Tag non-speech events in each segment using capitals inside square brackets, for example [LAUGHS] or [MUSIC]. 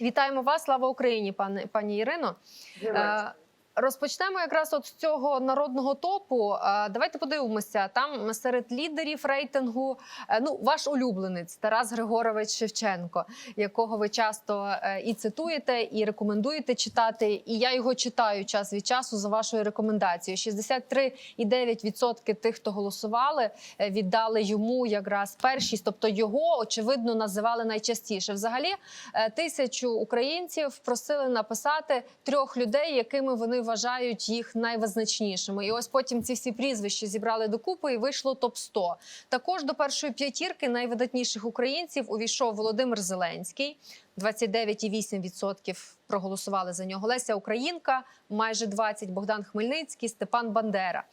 Вітаємо вас, слава Україні, пане пані Ірино. Е, Розпочнемо якраз от з цього народного топу. Е, Давайте подивимося. Там серед лідерів рейтингу е, ну ваш улюбленець Тарас Григорович Шевченко, якого ви часто е, і цитуєте, і рекомендуєте читати. І я його читаю час від часу за вашою рекомендацією. 63,9% тих, хто голосували, віддали йому якраз першість, тобто його очевидно називали найчастіше. Взагалі, тисячу українців просили написати трьох людей, якими вони вважають їх найвизначнішими. І ось потім ці всі прізвища зібрали докупи і вийшло топ 100 Також до першої п'ятірки найвидатніших українців увійшов Володимир Зеленський. 29,8% проголосували за нього. Леся Українка, майже 20%, Богдан Хмельницький, Степан Бандера.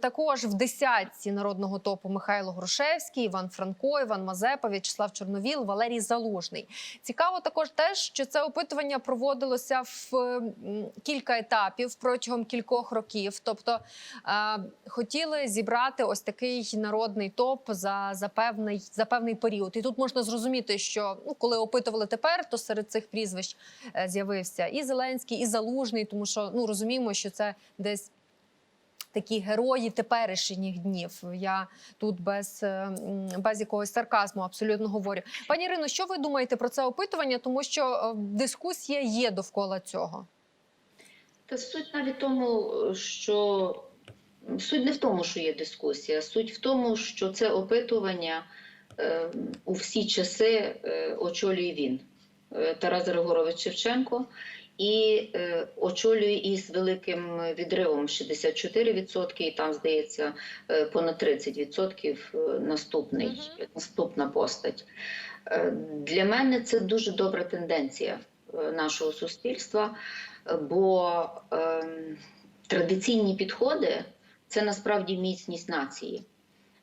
Також в десятці народного топу Михайло Грушевський, Іван Франко, Іван Мазепа, В'ячеслав Чорновіл, Валерій Залужний. Цікаво також те, що це опитування проводилося в кілька етапів протягом кількох років. Тобто хотіли зібрати ось такий народний топ за, за, певний, за певний період. І тут можна зрозуміти, що ну, коли опитували тепер, то серед цих прізвищ е, з'явився і Зеленський, і Залужний, тому що ну розуміємо, що це десь такі герої теперішніх днів. Я тут без, е, без якогось сарказму абсолютно говорю. Пані Ірино, що ви думаєте про це опитування? Тому що е, дискусія є довкола цього. Та суть навіть тому, що суть не в тому, що є дискусія, суть в тому, що це опитування е, у всі часи е, очолює він, е, Тарас Григорович Шевченко, і е, очолює із великим відривом 64%, і там, здається, е, понад 30% наступний, Мгм. наступна постать. Е, Для мене це дуже добра тенденція е, нашого суспільства, е, бо ем, традиційні підходи це насправді міцність нації.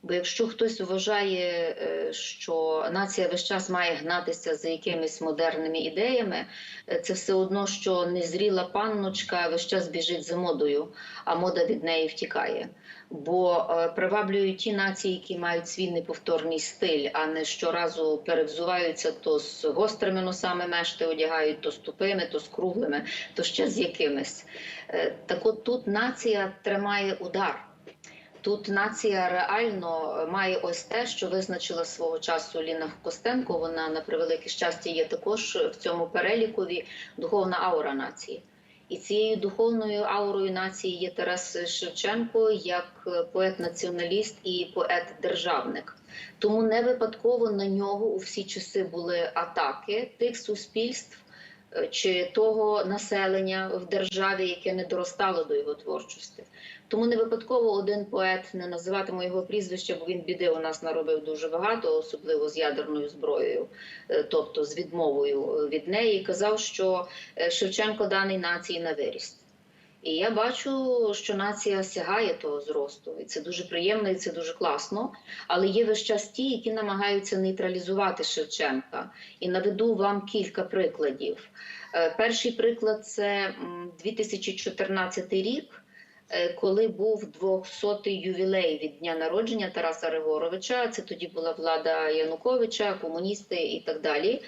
Бо якщо хтось вважає, е, що нація весь час має гнатися за якимись модерними ідеями, е, це все одно, що незріла панночка весь час біжить за модою, а мода від неї втікає. Бо е, приваблюють ті нації, які мають свій неповторний стиль, а не щоразу перевзуваються то з гострими носами мешти одягають, то з тупими, то з круглими, то ще з якимись. Так от тут нація тримає удар. Тут нація реально має ось те, що визначила свого часу Ліна Костенко. Вона на превелике щастя є також в цьому перелікові духовна аура нації. І цією духовною аурою нації є Тарас Шевченко як поет-націоналіст і поет-державник. Тому не випадково на нього у всі часи були атаки тих суспільств е, чи того населення в державі, яке не доростало до його творчості. Тому не випадково один поет не називатиму його прізвище, бо він біди у нас наробив дуже багато, особливо з ядерною зброєю, е, тобто з відмовою е, від неї. Казав, що е, Шевченко даний нації на виріст. І я бачу, що нація сягає того зросту, і це дуже приємно, і це дуже класно. Але є весь час ті, які намагаються нейтралізувати Шевченка. І наведу вам кілька прикладів. Перший приклад це м, 2014 рік. Е, Коли був 200-й ювілей від дня народження Тараса Григоровича, це тоді була влада Януковича, комуністи і так далі.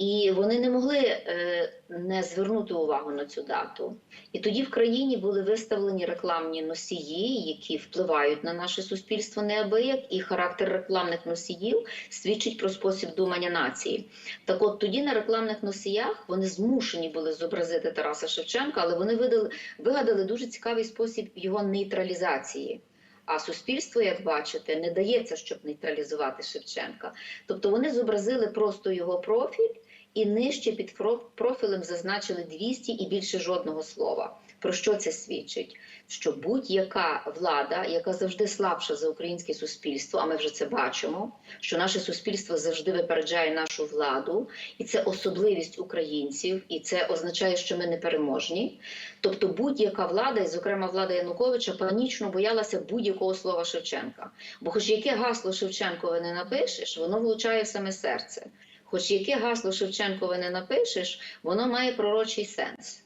І вони не могли е, не звернути увагу на цю дату. І тоді в країні були виставлені рекламні носії, які впливають на наше суспільство неабияк, і характер рекламних носіїв свідчить про спосіб думання нації. Так от тоді на рекламних носіях вони змушені були зобразити Тараса Шевченка, але вони видали, вигадали дуже цікавий спосіб його нейтралізації. А суспільство, як бачите, не дається, щоб нейтралізувати Шевченка. Тобто вони зобразили просто його профіль і нижче під профілем зазначили 200 і більше жодного слова. Про що це свідчить? Що будь-яка влада, яка завжди слабша за українське суспільство, а ми вже це бачимо, що наше суспільство завжди випереджає нашу владу, і це особливість українців, і це означає, що ми не переможні. Тобто будь-яка влада, і зокрема влада Януковича, панічно боялася будь-якого слова Шевченка. Бо, хоч яке гасло Шевченкове не напишеш, воно влучає в саме серце. Хоч яке гасло Шевченкове не напишеш, воно має пророчий сенс.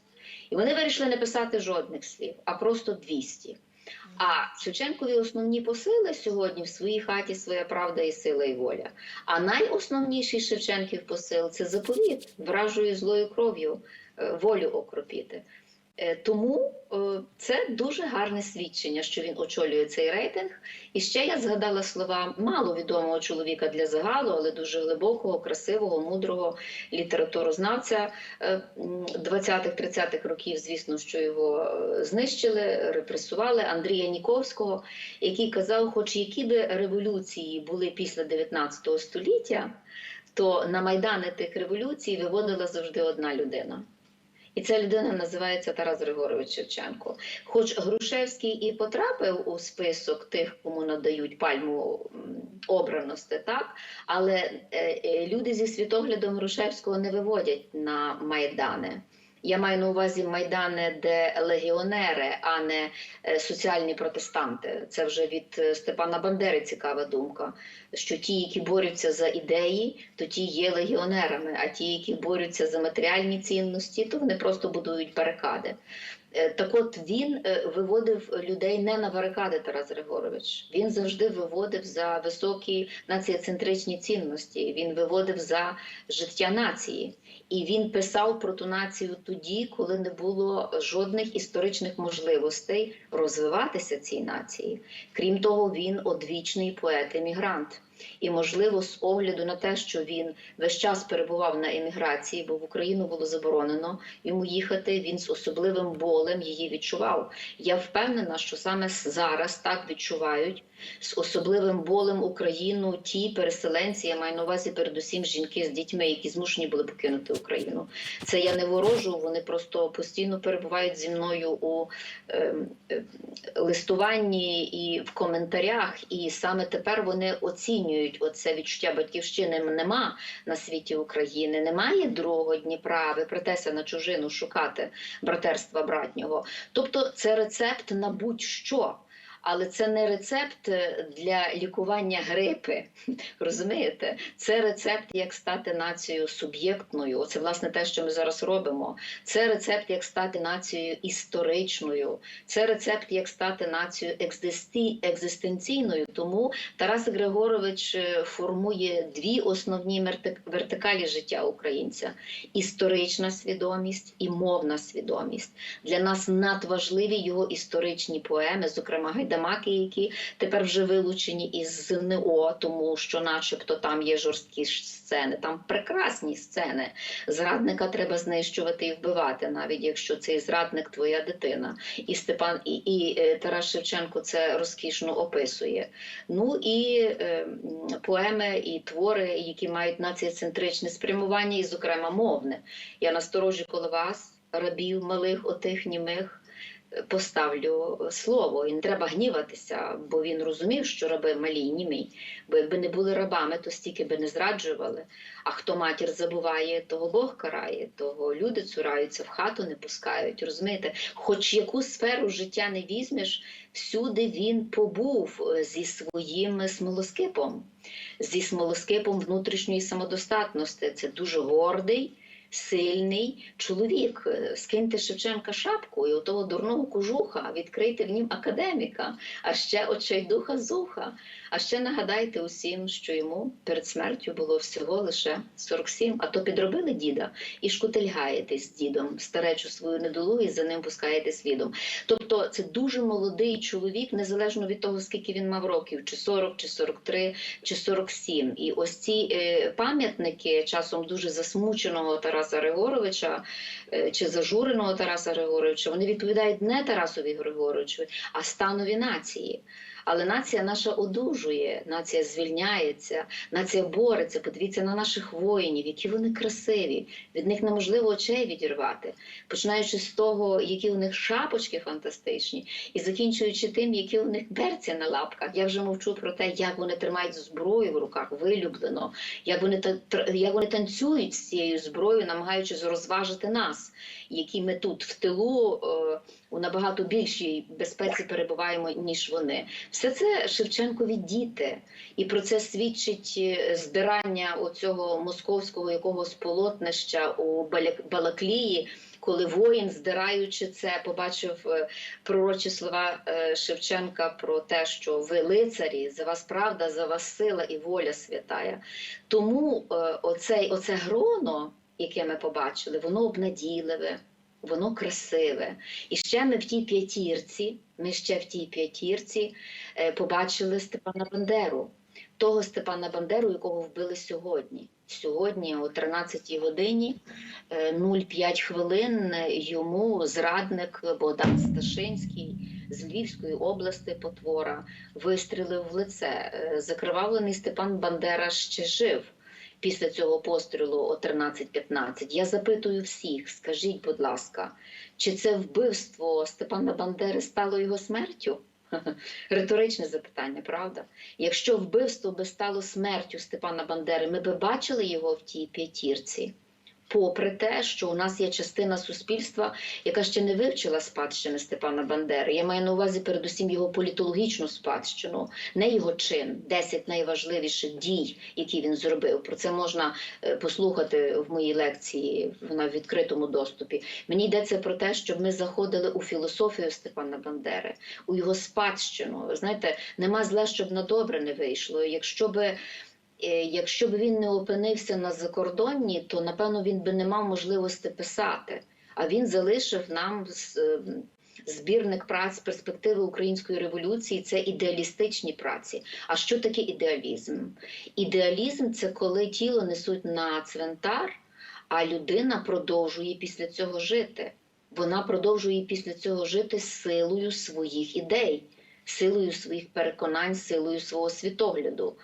І вони вирішили не писати жодних слів, а просто 200. А Шевченкові основні посили сьогодні в своїй хаті своя правда і сила і воля. А найосновніший Шевченків посил це заповіт вражою злою кров'ю е, волю окропіти. Е, Тому е, це дуже гарне свідчення, що він очолює цей рейтинг. І ще я згадала слова маловідомого чоловіка для загалу, але дуже глибокого, красивого, мудрого літературознавця е, м, 20-30-х років. Звісно, що його е, знищили, репресували Андрія Ніковського, який казав, хоч які би революції були після 19 століття, то на майдани тих революцій виводила завжди одна людина. І ця людина називається Тарас Григорович Шевченко. Хоч Грушевський і потрапив у список тих, кому надають пальму обраності, так але е, е, люди зі світоглядом Грушевського не виводять на майдани. Я маю на увазі майдани, де легіонери, а не е, соціальні протестанти. Це вже від Степана Бандери цікава думка. Що ті, які борються за ідеї, то ті є легіонерами, а ті, які борються за матеріальні цінності, то вони просто будують барикади. Е, Так от він е, виводив людей не на барикади, Тарас Григорович. Він завжди виводив за високі націоцентричні цінності. Він виводив за життя нації. І він писав про ту націю тоді, коли не було жодних історичних можливостей розвиватися цій нації. Крім того, він одвічний поет-емігрант. І, можливо, з огляду на те, що він весь час перебував на еміграції, бо в Україну було заборонено йому їхати, він з особливим болем її відчував. Я впевнена, що саме зараз так відчувають з особливим болем Україну ті переселенці, я маю на увазі передусім жінки з дітьми, які змушені були покинути Україну. Це я не ворожу, вони просто постійно перебувають зі мною у е, е, листуванні і в коментарях. І саме тепер вони оцінюють оце відчуття батьківщини. Нема на світі України, немає другого Дніпра. Ви притеся на чужину шукати братерства братнього. Тобто, це рецепт на будь-що. Але це не рецепт е, для лікування грипи. [LAUGHS] Розумієте? Це рецепт, як стати нацією суб'єктною. Це власне те, що ми зараз робимо. Це рецепт, як стати нацією історичною. Це рецепт, як стати нацією екзистенційною. Тому Тарас Григорович е, формує дві основні вертикалі життя українця: історична свідомість і мовна свідомість. Для нас надважливі його історичні поеми, зокрема гайдамаки, які тепер вже вилучені із ЗНО, тому що, начебто, там є жорсткі сцени, там прекрасні сцени. Зрадника треба знищувати і вбивати, навіть якщо цей зрадник твоя дитина. І Степан і, і е, Тарас Шевченко це розкішно описує. Ну і е, поеми і твори, які мають націоцентричне спрямування, і, зокрема, мовне. Я насторожі коло вас, рабів малих, отих німих. Е, Поставлю слово, і не треба гніватися, бо він розумів, що раби малі й німі. Бо якби не були рабами, то стільки би не зраджували. А хто матір забуває, того Бог карає, того люди цураються, в хату не пускають. Розумієте, хоч яку сферу життя не візьмеш, всюди він побув е, зі своїм смолоскипом, зі смолоскипом внутрішньої самодостатності. Це дуже гордий. Сильний чоловік, Е, скиньте Шевченка шапку і отого дурного кожуха, відкрийте в нім академіка, а ще очайдуха зуха. А ще нагадайте усім, що йому перед смертю було всього лише 47, а то підробили діда і шкутильгаєтесь з дідом, старечу свою недолу і за ним пускаєте свідом. Тобто це дуже молодий чоловік, незалежно від того, скільки він мав років, чи 40, чи 43, чи 47. І ось ці е, пам'ятники часом дуже засмученого Тараса Григоровича е, чи зажуреного Тараса Григоровича, вони відповідають не Тарасові Григоровичу, а станові нації. Але нація наша одужує, нація звільняється, нація бореться. Подивіться на наших воїнів, які вони красиві. Від них неможливо очей відірвати, починаючи з того, які у них шапочки фантастичні, і закінчуючи тим, які у них берці на лапках. Я вже мовчу про те, як вони тримають зброю в руках, вилюблено, як вони як вони танцюють з цією зброєю, намагаючись розважити нас, які ми тут в тилу е, у набагато більшій безпеці перебуваємо ніж вони. Все це Шевченкові діти, і про це свідчить е, збирання оцього московського якогось полотнища у Балаклії, коли воїн, здираючи це, побачив е, пророчі слова е, Шевченка про те, що ви лицарі, за вас правда, за вас сила і воля святая. Тому е, оцей, оце гроно, яке ми побачили, воно обнадійливе, воно красиве. І ще ми в тій п'ятірці, ми ще в тій п'ятірці е, побачили Степана Бандеру, того Степана Бандеру, якого вбили сьогодні. Сьогодні, о 13 годині, е, 0,5 хвилин е, йому зрадник Богдан Сташинський з Львівської області потвора вистрілив в лице. Е, Закривавлений Степан Бандера ще жив після цього пострілу о 13.15. Я запитую всіх, скажіть, будь ласка, чи це вбивство Степана Бандери стало його смертю? [LAUGHS] Риторичне запитання, правда? Якщо вбивство би стало смертю Степана Бандери, ми би бачили його в тій п'ятірці. Попри те, що у нас є частина суспільства, яка ще не вивчила спадщини Степана Бандери. Я маю на увазі передусім його політологічну спадщину, не його чин, 10 найважливіших дій, які він зробив. Про це можна е, послухати в моїй лекції, вона в відкритому доступі. Мені йдеться про те, щоб ми заходили у філософію Степана Бандери, у його спадщину. Ви Знаєте, нема зле, щоб на добре не вийшло. Якщо би Якщо б він не опинився на закордонні, то напевно він би не мав можливості писати. А він залишив нам е, збірник праць перспективи української революції. Це ідеалістичні праці. А що таке ідеалізм? Ідеалізм це коли тіло несуть на цвинтар, а людина продовжує після цього жити. Вона продовжує після цього жити силою своїх ідей, силою своїх переконань, силою свого світогляду.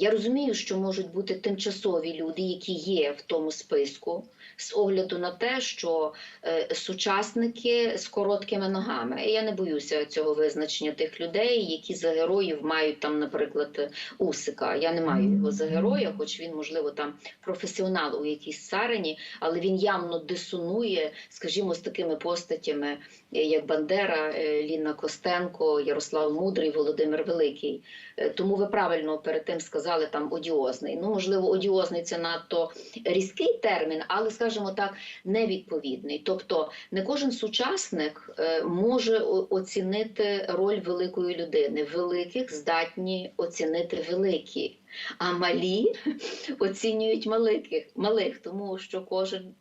Я розумію, що можуть бути тимчасові люди, які є в тому списку, з огляду на те, що е, сучасники з короткими ногами. І я не боюся цього визначення тих людей, які за героїв мають там, наприклад, Усика. Я не маю його за героя, хоч він, можливо, там професіонал у якійсь царині, але він явно дисонує, скажімо, з такими постатями, е, як Бандера, е, Ліна Костенко, Ярослав Мудрий, Володимир Великий. Тому ви правильно перед тим сказали там одіозний. Ну, можливо, одіозний це надто різкий термін, але, скажімо так, невідповідний. Тобто не кожен сучасник е, може оцінити роль великої людини. Великих здатні оцінити великі. А малі [LAUGHS] оцінюють малих, малих, тому що кожен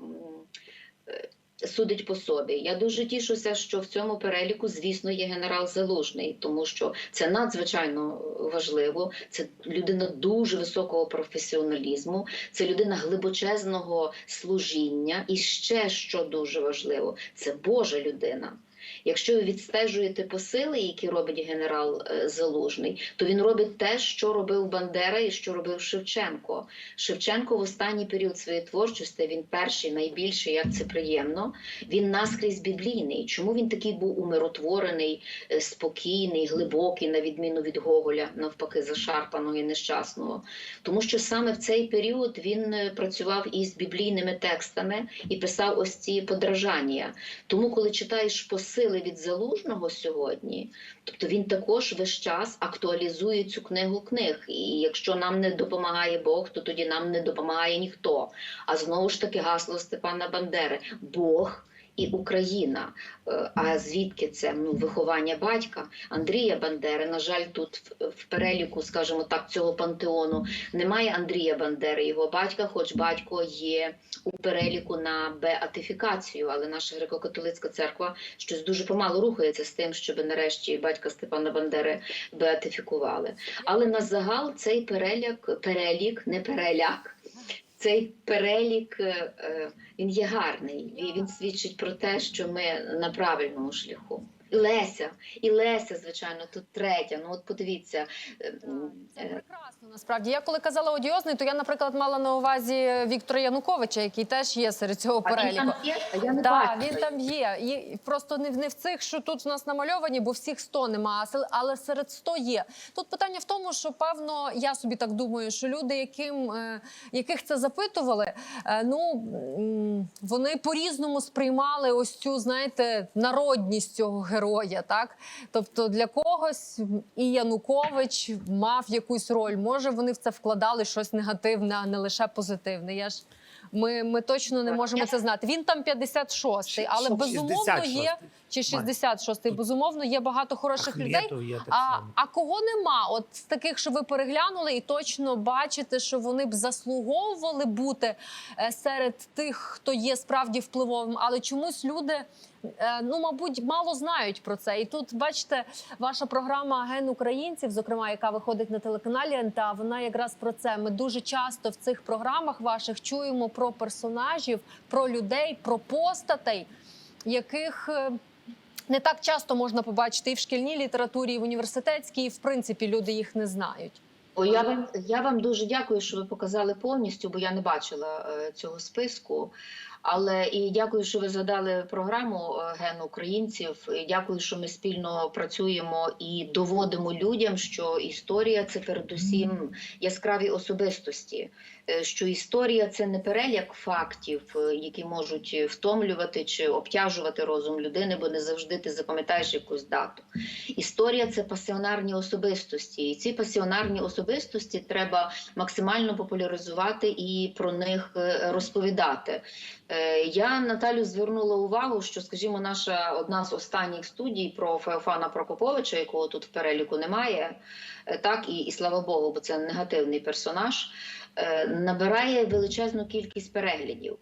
е, судить по собі. Я дуже тішуся, що в цьому переліку, звісно, є генерал Залужний, тому що це надзвичайно важливо. Це людина дуже високого професіоналізму, це людина глибочезного служіння. І ще що дуже важливо, це Божа людина. Якщо ви відстежуєте посили, які робить генерал е, Залужний, то він робить те, що робив Бандера і що робив Шевченко. Шевченко в останній період своєї творчості він перший, найбільший, як це приємно. Він наскрізь біблійний. Чому він такий був умиротворений, е, спокійний, глибокий, на відміну від Гоголя, навпаки, зашарпаного і нещасного? Тому що саме в цей період він е, працював із біблійними текстами і писав ось ці подражання. Тому, коли читаєш посили від залужного сьогодні, тобто він також весь час актуалізує цю книгу книг. І якщо нам не допомагає Бог, то тоді нам не допомагає ніхто. А знову ж таки гасло Степана Бандери Бог. І Україна. Е, А звідки це ну, виховання батька Андрія Бандери? На жаль, тут в, в переліку, скажімо так, цього пантеону немає Андрія Бандери, його батька, хоч батько є у переліку на беатифікацію, але наша греко-католицька церква щось дуже помало рухається з тим, щоб нарешті батька Степана Бандери беатифікували. Але на загал цей перелік, перелік, не переляк. Цей перелік е, е, він є гарний, і він свідчить про те, що ми на правильному шляху. І Леся, і Леся, звичайно, тут третя. Ну от подивіться. е, Це е, прекрасно. Насправді, я коли казала одіозний, то я, наприклад, мала на увазі Віктора Януковича, який теж є серед цього а він переліку. там є? Я не він там є. І просто не в не в цих, що тут у нас намальовані, бо всіх 100 нема, а сел- але серед 100 є. Тут питання в тому, що певно, я собі так думаю, що люди, яким е, яких це запитували, ну вони по-різному сприймали ось цю, знаєте, народність цього героя. Героя. Так, тобто для когось і Янукович мав якусь роль. Може, вони в це вкладали щось негативне, а не лише позитивне. Я ж ми, ми точно не можемо це знати. Він там 56-й, але безумовно є 66-й. Чи 66-й, безумовно, є багато хороших людей. Є А, а кого нема? От з таких, що ви переглянули, і точно бачите, що вони б заслуговували бути е, серед тих, хто є справді впливовим, але чомусь люди. е, Ну, мабуть, мало знають про це. І тут, бачите, ваша програма Ген українців, зокрема, яка виходить на телеканалі НТА, вона якраз про це. Ми дуже часто в цих програмах ваших чуємо про персонажів, про людей, про постатей, яких е, не так часто можна побачити і в шкільній літературі, і в університетській, і в принципі люди їх не знають. Я вам я вам дуже дякую, що ви показали повністю, бо я не бачила е, цього списку. Але і дякую, що ви задали програму е, Ген українців. І дякую, що ми спільно працюємо і доводимо людям, що історія це передусім яскраві особистості. Е, Що історія це не переляк фактів, е, які можуть втомлювати чи обтяжувати розум людини, бо не завжди ти запам'ятаєш якусь дату. Історія це пасіонарні особистості, і ці пасіонарні особистості треба максимально популяризувати і про них е, розповідати. Е, Я Наталю звернула увагу, що, скажімо, наша одна з останніх студій про Феофана Прокоповича, якого тут в переліку немає, е, так і, і слава Богу, бо це негативний персонаж, е, набирає величезну кількість переглядів.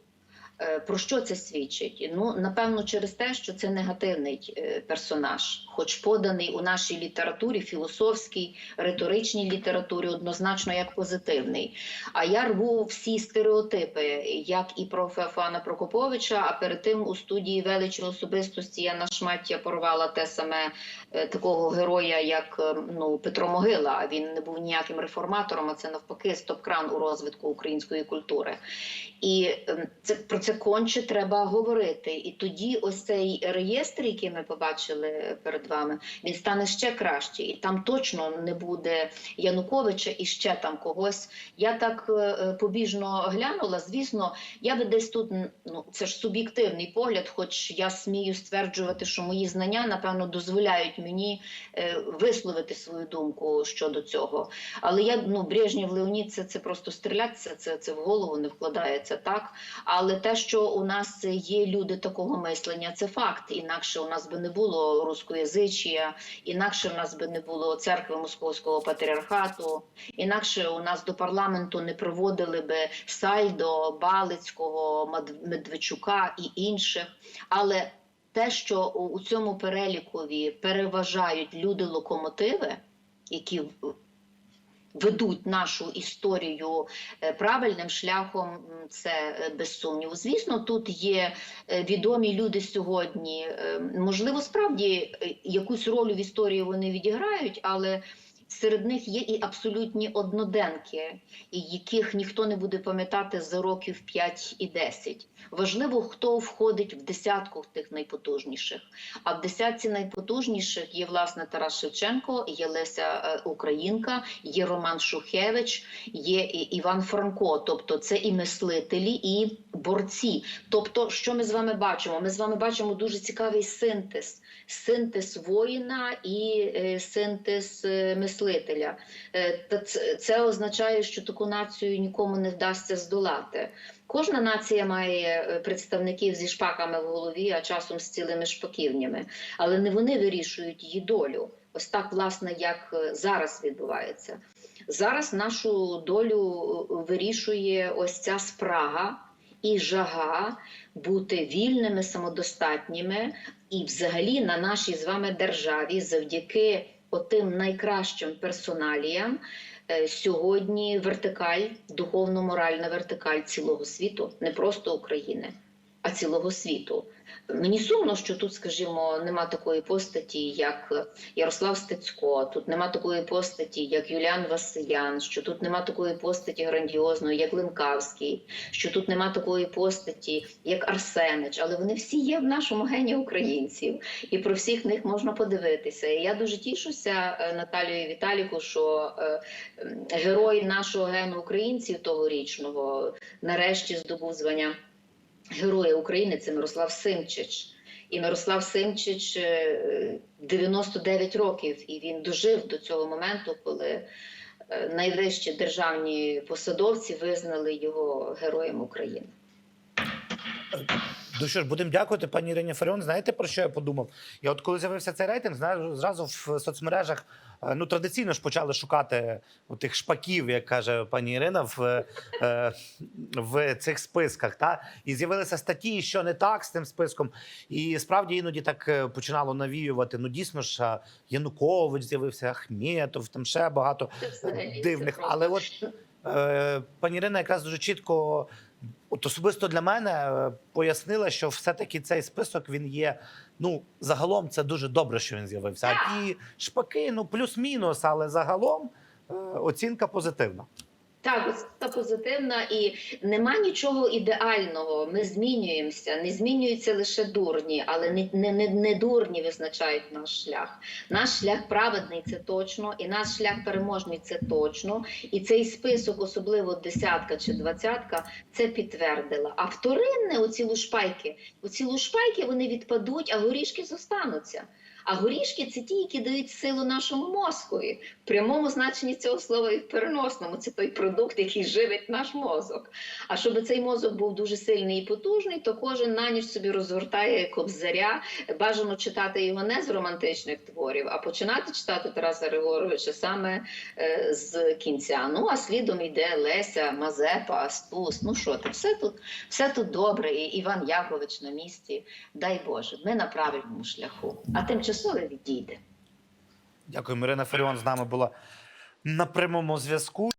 Е, Про що це свідчить? Ну, напевно, через те, що це негативний е, персонаж, хоч поданий у нашій літературі, філософській, риторичній літературі, однозначно як позитивний. А я рву всі стереотипи, як і про Феофана Прокоповича, а перед тим у студії величі особистості я на шмаття порвала те саме е, такого героя, як е, ну, Петро Могила. Він не був ніяким реформатором, а це навпаки стоп-кран у розвитку української культури. І ем, це про це конче треба говорити. І тоді ось цей реєстр, який ми побачили перед вами, він стане ще краще, і там точно не буде Януковича і ще там когось. Я так е, е, побіжно глянула. Звісно, я би десь тут ну це ж суб'єктивний погляд, хоч я смію стверджувати, що мої знання напевно дозволяють мені е, висловити свою думку щодо цього. Але я ну Брежнєв Леонід, це, це просто стрілятися, це, це в голову не вкладається так. Але те, що у нас є люди такого мислення, це факт. Інакше у нас би не було рускоязичія, інакше у нас би не було церкви московського патріархату, інакше у нас до парламенту не проводили би Сальдо, Балицького, Медведчука і інших. Але те, що у цьому перелікові переважають люди-локомотиви, які ведуть нашу історію е, правильним шляхом, це е, без сумніву. Звісно, тут є е, відомі люди сьогодні. Можливо, справді якусь роль в історії вони відіграють, але серед них є і абсолютні одноденки, яких ніхто не буде пам'ятати за років 5 і 10. Важливо, хто входить в десятку тих найпотужніших. А в десятці найпотужніших є власне Тарас Шевченко, є Леся е, Українка, є Роман Шухевич, є Іван Франко. Тобто це і мислителі, і борці. Тобто, що ми з вами бачимо? Ми з вами бачимо дуже цікавий синтез. Синтез воїна і е, синтез е, мислителя. Е, це, означає, що таку націю нікому не вдасться здолати. Кожна нація має е, представників зі шпаками в голові, а часом з цілими шпаківнями, але не вони вирішують її долю. Ось так, власне, як е, зараз відбувається. Зараз нашу долю вирішує ось ця спрага і жага бути вільними, самодостатніми, і взагалі на нашій з вами державі завдяки отим найкращим персоналіям. е, Сьогодні вертикаль, духовно-моральна вертикаль цілого світу, не просто України, а цілого світу. Мені сумно, що тут, скажімо, нема такої постаті, як Ярослав Стецько, тут нема такої постаті, як Юліан Василян, що тут нема такої постаті грандіозної, як Линкавський, що тут нема такої постаті, як Арсенич, але вони всі є в нашому гені українців, і про всіх них можна подивитися. І я дуже тішуся, е, Наталію Віталіку, що е, герой нашого гену українців тогорічного нарешті здобув звання. Героя України це Мирослав Симчич. І Мирослав Симчич е, 99 років, і він дожив до цього моменту, коли е, найвищі державні посадовці визнали його героєм України. Ну що ж, будемо дякувати, пані Ірині Фаріон. Знаєте про що я подумав? Я от коли з'явився цей рейтинг, зразу в соцмережах е, ну традиційно ж почали шукати тих шпаків, як каже пані Ірина, в, е, в цих списках. Та і з'явилися статті, що не так з цим списком. І справді іноді так е, починало навіювати. Ну дійсно ж Янукович з'явився, Ахметов, там ще багато дивних. Але от пані Ірина якраз дуже чітко, от особисто для мене, е, пояснила, що все-таки цей список він є. Ну, загалом це дуже добре, що він з'явився. А ті шпаки, ну плюс-мінус, але загалом е, оцінка позитивна. Так, оцінка позитивна і нема нічого ідеального. Ми змінюємося, не змінюються лише дурні, але не, не, не дурні визначають наш шлях. Наш шлях праведний це точно, і наш шлях переможний це точно. І цей список, особливо десятка чи двадцятка, це підтвердила. А вторинне, оці лушпайки, оці лушпайки вони відпадуть, а горішки зостануться. А горішки це ті, які дають силу нашому мозкові. В прямому значенні цього слова і в переносному. Це той продукт, який живить наш мозок. А щоб цей мозок був дуже сильний і потужний, то кожен на ніч собі розгортає кобзаря. Бажано читати його не з романтичних творів, а починати читати Тараса Григоровича саме е, з кінця. Ну а слідом йде Леся, Мазепа, Астус. Ну що ти, все тут, все тут добре. І Іван Якович на місці. Дай Боже, ми на правильному шляху. А обов'язково відійде. Дякую, Мирина. Феріон з нами була на прямому зв'язку.